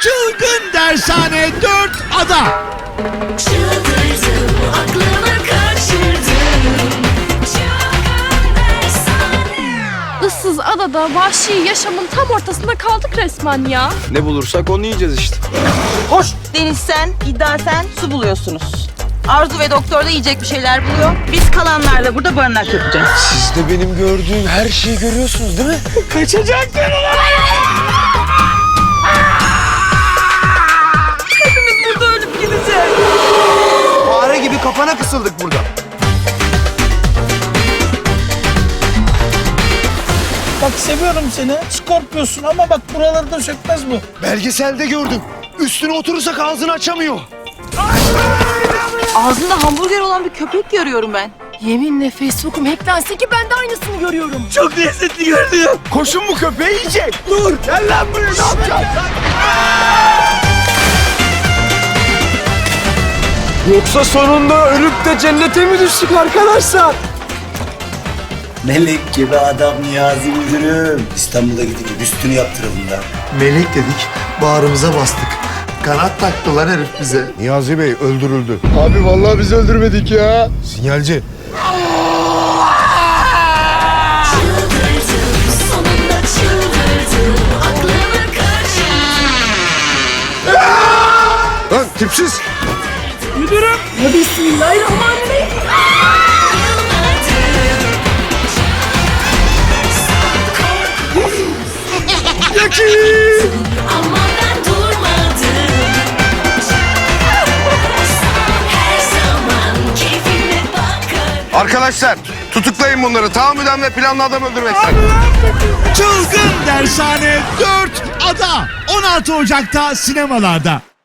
Çılgın Dershane 4 Ada. Çıldırdım, aklımı kaçırdım. Çılgın dershane. Issız adada vahşi yaşamın tam ortasında kaldık resmen ya. Ne bulursak onu yiyeceğiz işte. Hoş Deniz sen, iddia sen, su buluyorsunuz. Arzu ve doktor da yiyecek bir şeyler buluyor. Biz kalanlarla burada barınak yapacağız. Siz de benim gördüğüm her şeyi görüyorsunuz değil mi? Hepimiz kafana kısıldık burada. Bak seviyorum seni. Skorpiyosun ama bak buraları da sökmez bu. Belgeselde gördüm. Üstüne oturursak ağzını açamıyor. Ağzında hamburger olan bir köpek görüyorum ben. Yeminle Facebook'um hacklense ki ben de aynısını görüyorum. Çok lezzetli görünüyor. Koşun bu köpeği yiyecek. Dur. Gel lan buraya ne yapacağız? Yoksa sonunda ölüp de cennete mi düştük arkadaşlar? Melek gibi adam Niyazi Müdürüm. İstanbul'a gidince üstünü yaptıralım da. Melek dedik, bağrımıza bastık. Kanat taktı lan herif bize. Niyazi Bey öldürüldü. Abi vallahi biz öldürmedik ya. Sinyalci. Çıldırdım, sonunda Ama ben durmadım. Her zaman keyfime bakar. Arkadaşlar tutuklayın bunları. Tahammüden ve planlı adam öldürmekten. Çılgın Dershane 4 Ada. 16 Ocak'ta sinemalarda.